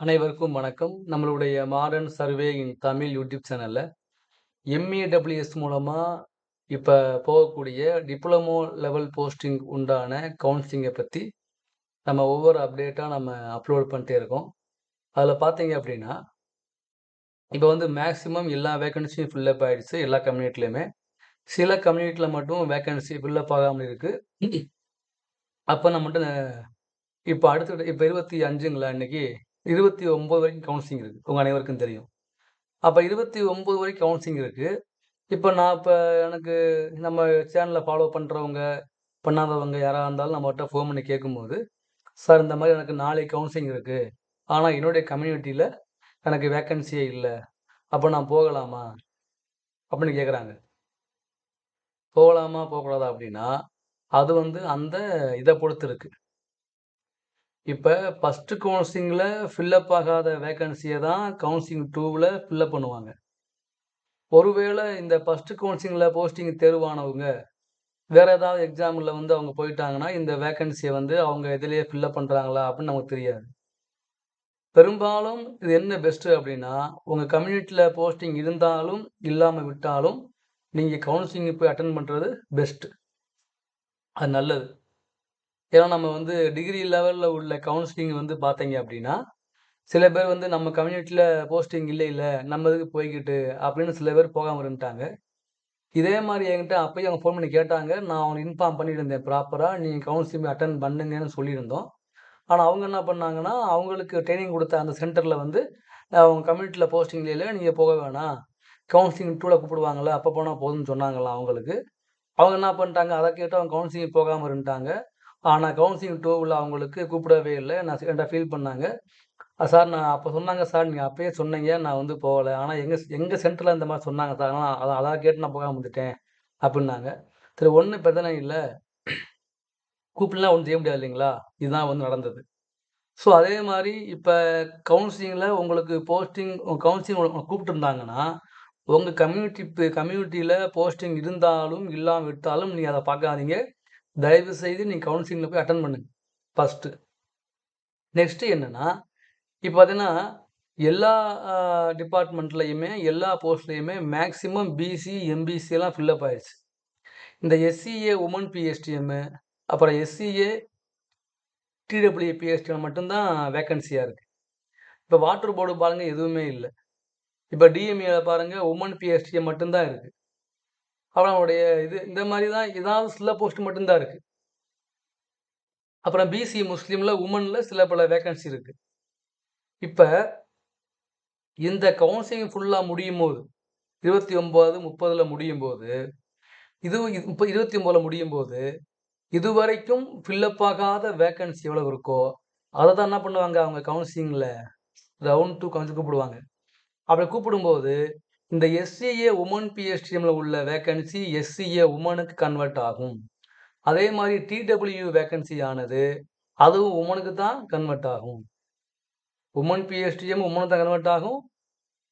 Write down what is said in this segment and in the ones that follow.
அனைவருக்கும் வணக்கம். நம்மளுடைய modern survey in Tamil YouTube சேனல்ல எம்.ஏ.டபிள்யூ.எஸ் மூலமா இப்ப போகக்கூடிய டிப்ளமோ லெவல் போஸ்டிங் உண்டான கவுன்சிலிங்க பத்தி நம்ம ஒவ்வொரு அப்டேட்டா நம்ம அப்லோட் பண்ணிட்டே இருக்கோம். அதுல பார்த்தீங்க அப்படின்னா, இப்ப வந்து மேக்ஸிமம் எல்லா வேக்கன்சியும் ஃபில் அப் ஆயிடுச்சு எல்லா கம்யூனிட்டிலயுமே. சில கம்யூனிட்டில மட்டும் வேக்கன்சி ஃபில் அப் ஆகாம இருக்கு. அப்ப நம்மட்ட இப்ப அடுத்து இப்ப 25ங்களா இன்னைக்கு 29 வரைக்கும் கவுன்சிலிங் இருக்குது உங்கள் அனைவருக்கும் தெரியும். அப்போ இருபத்தி ஒம்பது வரைக்கும் கவுன்சிலிங் இருக்குது இப்போ நான் இப்போ எனக்கு நம்ம சேனலில் ஃபாலோ பண்ணுறவங்க பண்ணாதவங்க யாராக இருந்தாலும் நம்மகிட்ட ஃபோன் பண்ணி கேட்கும்போது, "சார் இந்த மாதிரி எனக்கு நாளைக்கு கவுன்சிலிங் இருக்குது ஆனால் என்னுடைய கம்யூனிட்டியில் எனக்கு வேக்கன்சியே இல்லை அப்போ நான் போகலாமா?" அப்படின்னு கேட்குறாங்க. போகலாமா, போகக்கூடாதா அப்படின்னா, அது வந்து அந்த இதை பொறுத்து இருக்குது இப்போ ஃபஸ்ட்டு கவுன்சிலிங்கில் ஃபில்லப் ஆகாத வேக்கன்சியை தான் கவுன்சிலிங் டூவில் ஃபில்லப் பண்ணுவாங்க. ஒருவேளை இந்த ஃபஸ்ட்டு கவுன்சிலிங்கில் போஸ்டிங் தேர்வானவங்க, வேறு ஏதாவது எக்ஸாமில் வந்து அவங்க போயிட்டாங்கன்னா, இந்த வேக்கன்சியை வந்து அவங்க இதிலேயே ஃபில் அப் அப்படின்னு நமக்கு தெரியாது. பெரும்பாலும் இது என்ன பெஸ்ட்டு அப்படின்னா, உங்கள் கம்யூனிட்டியில் போஸ்டிங் இருந்தாலும், இல்லாமல் விட்டாலும், நீங்கள் கவுன்சிலிங் போய் அட்டன் பண்ணுறது பெஸ்ட்டு அது நல்லது. ஏன்னா நம்ம வந்து டிகிரி லெவலில் உள்ள கவுன்சிலிங் வந்து பார்த்தீங்க அப்படின்னா, சில பேர் வந்து நம்ம கம்யூனிட்டியில் போஸ்டிங் இல்லை இல்லை நம்ம இதுக்கு போய்கிட்டு அப்படின்னு சில பேர் போகாமல் இருந்துட்டாங்க. இதே மாதிரி என்கிட்ட அப்போயும் அவங்க ஃபோன் பண்ணி கேட்டாங்க. நான் அவங்க இன்ஃபார்ம் பண்ணியிருந்தேன் ப்ராப்பராக நீங்கள் கவுன்சிலிங் அட்டன் பண்ணுங்கன்னு சொல்லியிருந்தோம். ஆனால் அவங்க என்ன பண்ணாங்கன்னா, அவங்களுக்கு ட்ரைனிங் கொடுத்த அந்த சென்டரில் வந்து, அவங்க கம்யூனிட்டியில் போஸ்டிங் இல்லை நீங்கள் போக வேணாம். கவுன்சிலிங் டூவில் கூப்பிடுவாங்களே அப்போ போனால் போதும்னு சொன்னாங்களாம் அவங்களுக்கு. அவங்க என்ன பண்ணிட்டாங்க, அதை கேட்டு அவங்க கவுன்சிலிங் போகாமல் இருந்துட்டாங்க. ஆனால் கவுன்சிலிங் டூவில் அவங்களுக்கு கூப்பிடவே இல்லை நான் என்கிட்ட ஃபீல் பண்ணாங்க. "சார் நான் அப்போ சொன்னாங்க சார், நீங்கள் அப்பயே சொன்னீங்க. நான் வந்து போகலை ஆனால் எங்கள் எங்கள் சென்டரில் இந்த மாதிரி சொன்னாங்க சார். ஆனால் அதை அத கேட்டு நான் போகாமல் வந்துட்டேன்." அப்படின்னாங்க. சரி ஒன்றும் பிரச்சனை இல்லை கூப்பிடலாம் ஒன்றும் செய்ய முடியாது இல்லைங்களா? இதுதான் வந்து நடந்தது. ஸோ அதே மாதிரி இப்போ கவுன்சிலிங்கில் உங்களுக்கு போஸ்டிங் கவுன்சிலிங் கூப்பிட்டுருந்தாங்கன்னா, உங்கள் கம்யூனிட்டி கம்யூனிட்டியில் போஸ்டிங் இருந்தாலும், இல்லாமல் விட்டாலும் நீங்கள் அதை பார்க்காதீங்க. தயவு செய்து நீங்க கவுன்சிலிங்கில் போய் அட்டன் பண்ணுங்க. ஃபஸ்ட்டு நெக்ஸ்ட்டு என்னென்னா இப்போ பார்த்தீங்கன்னா, எல்லா டிபார்ட்மெண்ட்லேயுமே எல்லா போஸ்ட்லேயுமே மேக்ஸிமம் பிசி, எம்பிசியெல்லாம் ஃபில்லப் ஆயிடுச்சு இந்த எஸ்சிஏ உமன் பிஎஸ்டிஎம்மு அப்புறம் எஸ்சிஏ, டிடபிள்யூ பிஎஸ்டிஎம் மட்டும்தான் வேக்கன்சியாக இருக்குது இப்போ வாட்டர் போர்டு பாருங்கள் எதுவுமே இல்லை. இப்போ டிஎம்ஏல பாருங்கள் உமன் பிஎஸ்டிஎம் மட்டும்தான் இருக்குது அப்புறம் அவனுடைய இது இந்த மாதிரி தான் ஏதாவது சில போஸ்ட் மட்டும்தான் இருக்குது அப்புறம் பிசி முஸ்லீமில் உமனில் சில பல வேக்கன்சி இருக்குது இப்போ இந்த கவுன்சிலிங் ஃபுல்லா முடியும்போது, 29, 30ல முடியும்போது, இது இப்ப 29ல முடியும்போது, இதுவரைக்கும் ஃபில்லப் ஆகாத வேக்கன்சி எவ்வளவு இருக்கோ, அதை தான் என்ன பண்ணுவாங்க அவங்க கவுன்சிலிங்கில் ரவுண்ட் டூ கவுன்சிலிங் கூப்பிடுவாங்க. அப்படி கூப்பிடும்போது, இந்த எஸ்சிஏ உமன் பிஎஸ்டிஎம்ல உள்ள வேக்கன்சி எஸ்சிஏ உமனுக்கு கன்வெர்ட் ஆகும். அதே மாதிரி டிடபிள்யூ வேக்கன்சி ஆனது, அதுவும் உமனுக்கு தான் கன்வெர்ட் ஆகும். உமன் பிஎஸ்டிஎம் உமனுக்கு தான் கன்வெர்ட் ஆகும்.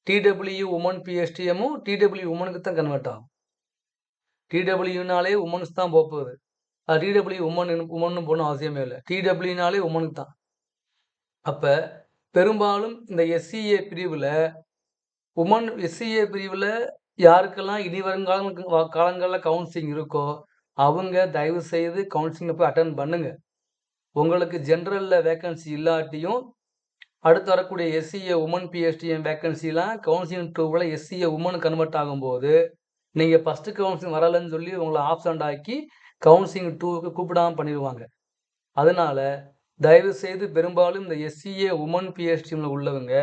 டிடபிள்யூ உமன் பிஎஸ்டிஎம்மும் டிடபிள்யூ உமனுக்கு தான் கன்வெர்ட் ஆகும். டிடபிள்யூனாலே உமன்ஸ் தான் போப்போகுது. அது டிடபிள்யூ உமன் உமன்னு போகணும் அவசியமே இல்லை டிடபிள்யூனாலே உமனுக்கு தான். அப்போ பெரும்பாலும் இந்த எஸ்சிஏ பிரிவில் உமன் எஸ்சிஏ பிரிவில் யாருக்கெல்லாம் இனி வருங்கால காலங்களில் கவுன்சிலிங் இருக்கோ, அவங்க தயவு செய்து கவுன்சிலிங்ல போய் அட்டன் பண்ணுங்க. உங்களுக்கு ஜென்ரலில் வேக்கன்சி இல்லாட்டியும், அடுத்து வரக்கூடிய எஸ்சிஏ உமன் பிஎஸ்டிஎம் வேக்கன்சிலாம் கவுன்சிலிங் டூவில் எஸ்சிஏ உமன் கன்வெர்ட் ஆகும்போது, நீங்கள் ஃபஸ்ட்டு கவுன்சிலிங் வரலன்னு சொல்லி உங்களை ஆப்சண்ட் ஆக்கி கவுன்சிலிங் டூவுக்கு கூப்பிடாம பண்ணிடுவாங்க அதனால தயவு செய்து பெரும்பாலும் இந்த எஸ்சிஏ உமன் பிஎஸ்டிஎம்ல உள்ளவங்க,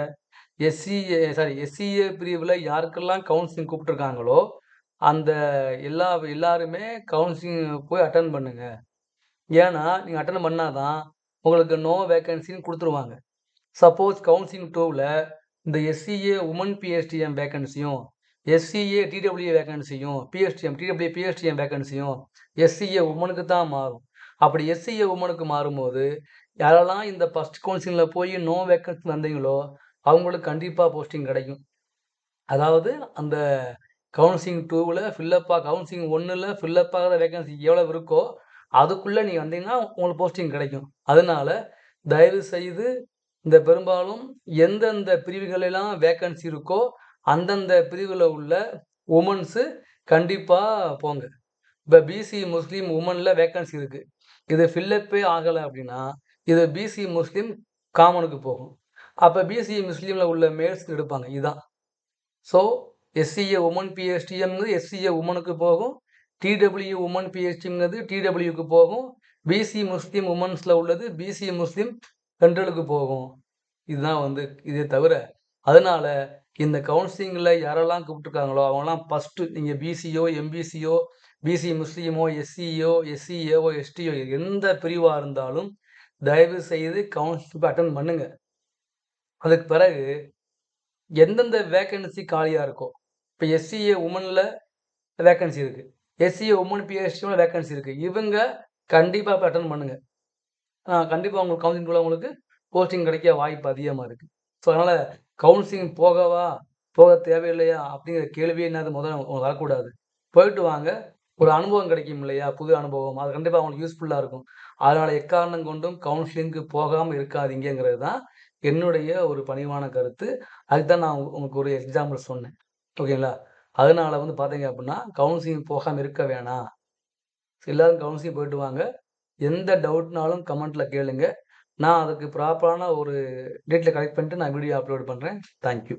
எஸ்சிஏ சாரி எஸ்சிஏ பிரிவில் யாருக்கெல்லாம் கவுன்சிலிங் கூப்பிட்டுருக்காங்களோ, அந்த எல்லா எல்லாருமே கவுன்சிலிங் போய் அட்டன் பண்ணுங்க. ஏன்னா, நீங்கள் அட்டன் பண்ணால் தான் உங்களுக்கு நோ வேக்கன்சின்னு கொடுத்துருவாங்க சப்போஸ் கவுன்சிலிங் டூவில் இந்த எஸ்சிஏ உமன் பிஎஸ்டிஎம் வேக்கன்சியும், எஸ்சிஏ டிடபிள்யூ வேகன்சியும் பிஎஸ்டிஎம் டிடபிள்யூ பிஎஸ்டிஎம் வேகன்சியும் எஸ்சிஏ உமனுக்கு தான் மாறும். அப்படி எஸ்சிஏ உமனுக்கு மாறும்போது, யாரெல்லாம் இந்த ஃபஸ்ட் கவுன்சிலிங்கில் போய் நோ வேக்கன்சி வந்தீங்களோ, அவங்களுக்கு கண்டிப்பாக போஸ்டிங் கிடைக்கும். அதாவது அந்த கவுன்சிலிங் டூவில் ஃபில்லப்பாக கவுன்சிலிங் 1ல ஃபில் அப் ஆகாத வேக்கன்சி எவ்வளவு இருக்கோ, அதுக்குள்ளே நீங்கள் வந்தீங்கன்னா உங்களுக்கு போஸ்டிங் கிடைக்கும். அதனால தயவு செய்து இந்த பெரும்பாலும் எந்தெந்த பிரிவுகளெல்லாம் வேக்கன்சி இருக்கோ அந்தந்த பிரிவில் உள்ள உமன்ஸு கண்டிப்பாக போங்க இப்போ பிசி முஸ்லீம் உமனில் வேக்கன்சி இருக்குது இது ஃபில்லப்பே ஆகலை அப்படின்னா இது பிசி முஸ்லீம் காமனுக்கு போகும் அப்போ பிஎஸ்சி முஸ்லீமில் உள்ள மேல்ஸ் எடுப்பாங்க. இதுதான் ஸோ எஸ்சிஏ உமன் பிஎஸ்டிஎம்ங்கிறது எஸ்சிஏ உமனுக்கு போகும். டிடபிள்யூ உமன் பிஎஸ்டிங்கிறது டிடபிள்யூக்கு போகும். பிசி முஸ்லீம் உமன்ஸில் உள்ளது பிசி முஸ்லீம் பெண்களுக்கு போகும். இதுதான் வந்து இதே தவிர அதனால் இந்த கவுன்சிலிங்கில் யாரெல்லாம் கூப்பிட்டுருக்காங்களோ அவங்களாம் ஃபஸ்ட்டு நீங்கள் பிசியோ எம்பிசியோ பிசி முஸ்லீமோ எஸ்சியோ எஸ்சிஏஓ எஸ்டிஓ எந்த பிரிவாக இருந்தாலும் தயவு செய்து கவுன்சிலிங் அட்டன் பண்ணுங்கள் அதுக்கு பிறகு எந்தெந்த வேக்கன்சி காலியாக இருக்கோ இப்போ எஸ்சிஏ உமனில் வேக்கன்சி இருக்குது எஸ்சிஏ உமன் பிஎஸ்டியோட வேக்கன்சி இருக்குது இவங்க கண்டிப்பாக இப்போ அட்டன் பண்ணுங்கள் கண்டிப்பாக உங்களுக்கு கவுன்சிலிங் உங்களுக்கு போஸ்டிங் கிடைக்க வாய்ப்பு அதிகமாக இருக்குது ஸோ அதனால் கவுன்சிலிங் போகவா போக தேவையில்லையா அப்படிங்கிற கேள்வியே என்னது முதல்ல உங்களுக்கு வரக்கூடாது. போயிட்டு வாங்க. ஒரு அனுபவம் கிடைக்கும் இல்லையா? புது அனுபவம். அது கண்டிப்பாக அவங்களுக்கு யூஸ்ஃபுல்லாக இருக்கும். அதனால் எக்காரணம் கொண்டும் கவுன்சிலிங்க்கு போகாமல் இருக்காதீங்கிறது தான் என்னுடைய ஒரு பணிவான கருத்து. அதுக்கு தான் நான் உங்களுக்கு ஒரு எக்ஸாம்பிள் சொன்னேன். ஓகேங்களா அதனால வந்து பார்த்தீங்க அப்படின்னா கவுன்சிலிங் போகாமல் இருக்க வேணாம். எல்லாரும் கவுன்சிலிங் போயிட்டு வாங்க. எந்த டவுட்னாலும் கமெண்ட்டில் கேளுங்க. நான் அதுக்கு ப்ராப்பரான ஒரு டேட்டில் கலெக்ட் பண்ணிட்டு நான் வீடியோ அப்லோட் பண்ணுறேன் தேங்க்யூ